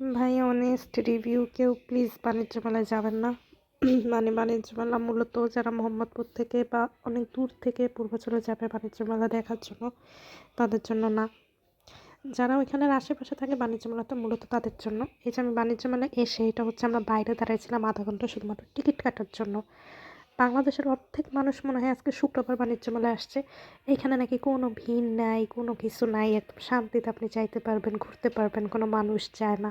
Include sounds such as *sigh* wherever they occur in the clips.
ভাই honest review কেউ please বাণিজ্য মেলায় যাবেন না। *clears throat* মানে বাণিজ্য মেলা মূলত যারা মোহাম্মদপুর থেকে বা অনেক দূর থেকে পূর্বাচলে যাবে বাণিজ্য মেলা দেখার জন্য, তাদের জন্য না। যারা ওইখানের আশেপাশে থাকে, বাণিজ্য মেলাতে মূলত তাদের জন্য। এই যে আমি বাণিজ্য মেলায় এসে, এটা হচ্ছে আমরা বাইরে দাঁড়াইছিলাম আধা ঘণ্টা শুধুমাত্র টিকিট কাটার জন্য। বাংলাদেশের অর্ধেক মানুষ মনে হয় আজকে শুক্রবার বাণিজ্য মেলায় আসছে। এখানে নাকি কোনো ভিড় নাই, কোনো কিছু নাই, একদম শান্তিতে আপনি যাইতে পারবেন, ঘুরতে পারবেন, কোনো মানুষ যায় না।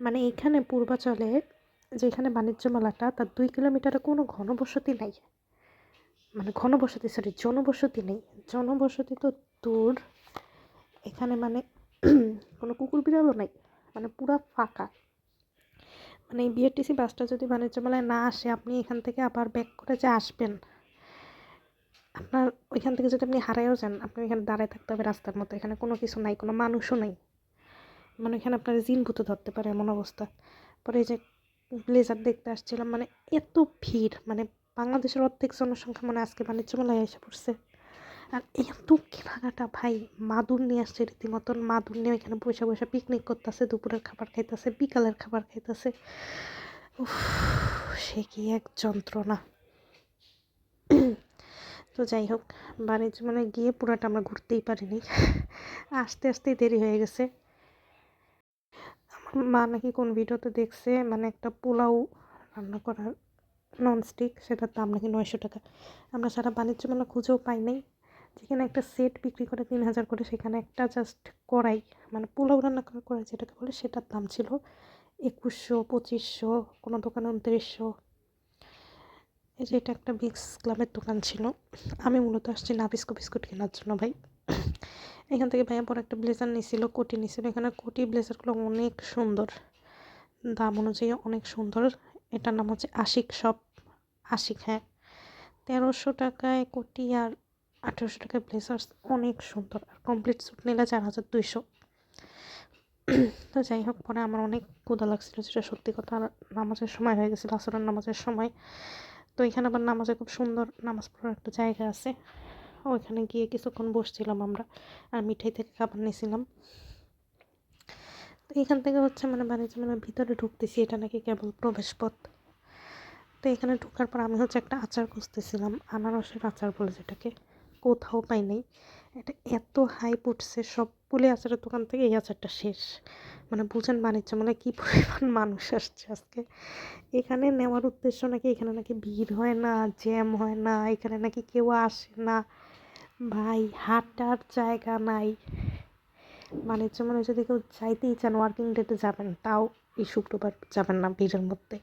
মানে এইখানে পূর্বাচলে যেখানে বাণিজ্য মেলাটা, তার দুই কিলোমিটারে কোনো ঘনবসতি নাই। মানে ঘনবসতি সরি জনবসতি নেই। জনবসতি তো দূর। এখানে মানে *clears throat* কোনো কুকুর বিড়ালও নাই। মানে পুরা ফাঁকা। মানে এই বিআরটিসি বাসটা যদি বাণিজ্য মেলায় না আসে, আপনি এখান থেকে আবার ব্যাক করে যে আসবেন, আপনার ওইখান থেকে যদি আপনি হারাইও যান, আপনি এখানে দাঁড়ায় থাকতে হবে রাস্তার মতো এখানে কোনো কিছু নাই, কোনো মানুষও নাই। মানে এখানে আপনার জিন ভূত ধরতে পারে এমন অবস্থা। পরে এই যে ব্লেজার দেখতে আসছিলাম মানে এত ভিড় মানে বাংলাদেশের অর্ধেক জনসংখ্যা মানে আজকে বাণিজ্য মেলায় এসে পড়ছে। আর এত কেনাকাটা ভাই, মাদুর নিয়ে আসছে রীতিমতন। মাদুর নিয়ে এখানে বসে বসে পিকনিক করতেছে, দুপুরের খাবার খাইতেছে, বিকালের খাবার খাইতেছে। উফ, সে কি এক যন্ত্রণা। তো যাই হোক বাণিজ্য মানে গিয়ে পুরোটা আমরা ঘুরতেই পারিনি। আস্তে আস্তেই দেরি হয়ে গেছে। আমার মা নাকি কোন ভিডিওতে দেখছে মানে একটা পোলাও রান্না করার ননস্টিক সেটার দাম নাকি নয়শো টাকা। আমরা সারা বাণিজ্য মেলা খুঁজেও পাই নাই। যেখানে একটা সেট বিক্রি করে তিন হাজার করে, সেখানে একটা জাস্ট কড়াই মানে পোলাও রান্না করার কড়াই যেটাকে বলে, সেটার দাম ছিল একুশশো, পঁচিশশো, কোনো দোকানে উনত্রিশশো। এই যে এটা একটা বিক্স ক্লাবের দোকান ছিল। আমি মূলত আসছি নাবিস্কো বিস্কুট কেনার জন্য ভাই। এখান থেকে ভাইয়া পরে একটা ব্লেজার নিছিল, কোটি নিছিল। এখানে কোটি ব্লেজারগুলো অনেক সুন্দর। দাম অনুযায়ী অনেক সুন্দর। এটার নাম হচ্ছে আশিক শপ। আশিক হ্যাঁ। তেরোশো টাকায় কোটি আর আঠেরোশো টাকায় ব্লেজার্স অনেক সুন্দর আর কমপ্লিট স্যুট নিলে চার হাজার দুইশো। তো যাই হোক, পরে আমার অনেক ক্ষুদা লাগছিল, যেটা সত্যি কথা নামাজের সময় হয়ে গেছিল, আসরের নামাজের সময়। তো এখানে আবার নামাজে খুব সুন্দর নামাজ পড়ার একটা জায়গা আছে। ওইখানে গিয়ে কিছুক্ষণ বসছিলাম আমরা আর মিঠাই থেকে খাবার নিয়েছিলাম। তো এখান থেকে হচ্ছে মানে বাণিজ্য মানে ভিতরে ঢুকতেছি, এটা নাকি কেবল প্রবেশপথ। তো এখানে ঢোকার পর আমি হচ্ছে একটা আচার খুঁজতেছিলাম, আনারসের আচার বলে যেটাকে। কোথাও পাই নাই। এটা এত হাইপ উঠছে সবগুলি আচারের দোকান থেকে এই আচারটা শেষ। মানে বুঝেন বাণিজ্য মানে কী পরিমাণ *laughs* মানুষ আসছে আজকে। এখানে নেওয়ার উদ্দেশ্য নাকি এখানে নাকি ভিড় হয় না জ্যাম হয় না, এখানে নাকি কেউ আসে না। ভাই, হাঁটার জায়গা নাই। বাণিজ্য মানে যদি কেউ চাইতেই চান ওয়ার্কিং ডেতে যাবেন, তাও এই শুক্রবার যাবেন না ভিড়ের মধ্যে।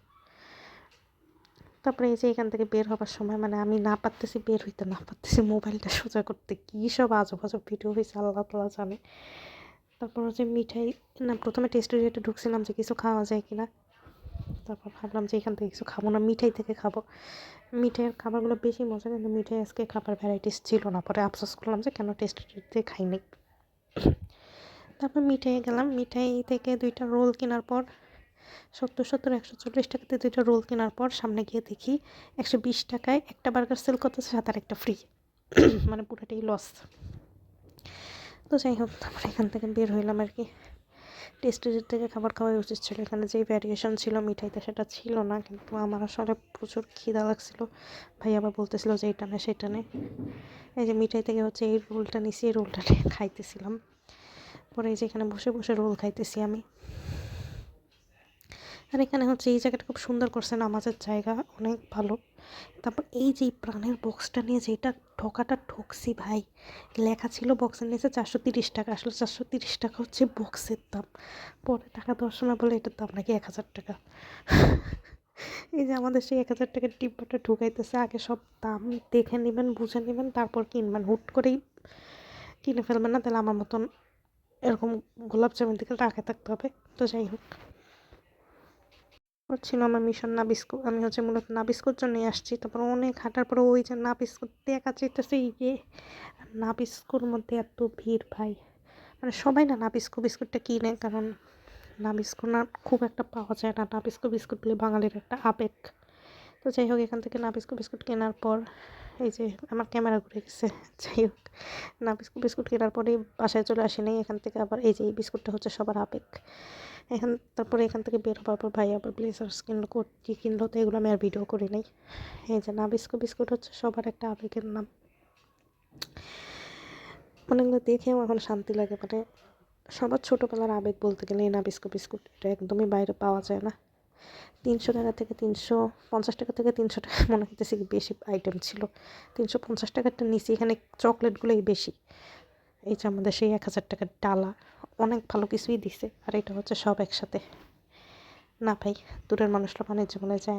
তারপরে এই যে এখান থেকে বের হবার সময় মানে আমি না পারতেছি বের হইতে, না পারতেছি মোবাইলটা সোজা করতে। কী সব আজব আজব ভিডিও হয়েছে আল্লাহ তালা জানে। তারপর হচ্ছে মিঠাই, না, প্রথমে টেস্ট রেটে ঢুকছিলাম যে কিছু খাওয়া যায় কি না তারপর ভাবলাম যে এখান থেকে কিছু খাব না, মিঠাই থেকে খাব। মিঠাইয়ের খাবারগুলো বেশি মজা, কিন্তু মিঠাই আজকে খাবার ভ্যারাইটিস ছিল না। পরে আফসোস করলাম যে কেন টেস্ট রেটে খাইনি। তারপর মিঠাই গেলাম। মিঠাই থেকে দুইটা রোল কেনার পর সত্তর সত্তর, একশো চল্লিশ টাকাতে দুইটা রোল কেনার পর সামনে গিয়ে দেখি একশো বিশ টাকায় একটা বার্গার সেল করতেছে সাত আর একটা ফ্রি মানে পুরোটাই লস তো যাই হোক, তারপর এখান থেকে বের হইলাম আর কি। টেস্টের থেকে খাবার খাওয়াই উচিত ছিল। এখানে যেই ভ্যারিয়েশন ছিল, মিঠাইতে সেটা ছিল না, কিন্তু আমার আসলে প্রচুর খিদা লাগছিল। ভাই আবার বলতেছিল যে এইটা নে, সেটা নে। এই যে মিঠাই থেকে হচ্ছে এই রোলটা নিছি, এই রোলটা নিয়ে খাইতেছিলাম। পরে এই যে এখানে বসে বসে রোল খাইতেছি আমি। আর এখানে হচ্ছে এই জায়গাটা খুব সুন্দর করছে, নামাজের জায়গা অনেক ভালো। তারপর এই যে প্রাণের বক্সটা নিয়ে যেটা ঠকাটা ঠকছি ভাই, লেখা ছিল বক্সের নিচে চারশো তিরিশ টাকা, আসলে চারশো তিরিশ টাকা হচ্ছে বক্সের দাম। পরে টাকা দেওয়ার সময় বলে এটার দাম নাকি এক হাজার টাকা। এই যে আমাদের সেই এক হাজার টাকার ডিব্বাটা ঢুকাইতেছে, আগে সব দাম দেখে নেবেন, বুঝে নেবেন, তারপর কিনবেন। হুট করেই কিনে ফেলবেন না, তাহলে আমার মতন এরকম গোলাপ জামের দিকে রাখে থাকতে হবে। তো যাই হোক। ছিল আমার মিশন না বিস্কুট আমি হচ্ছে মূলত না বিস্কুট জন্যই আসছি। তারপর অনেক হাঁটার পরে ওই যে না বিস্কুট দেখা চাইতেছে ইয়ে না বিস্কুর মধ্যে এত ভিড় ভাই। মানে সবাই না না বিস্কুট বিস্কুটটা কিনে, কারণ না বিস্কুট না খুব একটা পাওয়া যায় না। না বিস্কুট বিস্কুট বলে বাঙালির একটা আবেগ। তো যাই হোক, এখান থেকে না বিস্কুট বিস্কুট কেনার পর এই যে আমার ক্যামেরা ঘুরে গেছে। যাই হোক না বিস্কুট বিস্কুট কেনার পরেই বাসায় চলে আসি নাই এখান থেকে আবার এই যে এই বিস্কুটটা হচ্ছে সবার আবেগ। এখান, তারপরে এখান থেকে বের হওয়ার পর ভাই আবার ব্লেজার্স কিনলো, কোট কিনলো তো এগুলো আমি আর ভিডিও করি নাই। এই যে না বিস্কুট বিস্কুট হচ্ছে সবার একটা আবেগের নাম। অনেকগুলো দেখেও এখন শান্তি লাগে। মানে সবার ছোটোবেলার আবেগ বলতে গেলে এই না বিস্কুট বিস্কুট, এটা একদমই বাইরে পাওয়া যায় না। তিনশো টাকা থেকে তিনশো পঞ্চাশ টাকা থেকে তিনশো টাকা মনে হইতেছে কি বেশি আইটেম ছিল। তিনশো পঞ্চাশ টাকারটা নিচে এখানে চকলেটগুলোই বেশি। এই যে আমাদের সেই এক হাজার টাকার ডালা, অনেক ভালো কিছুই দিছে। আর এটা হচ্ছে সব একসাথে। না ভাই, দূরের মানুষরা বাণিজ্য মেলায় যায় না।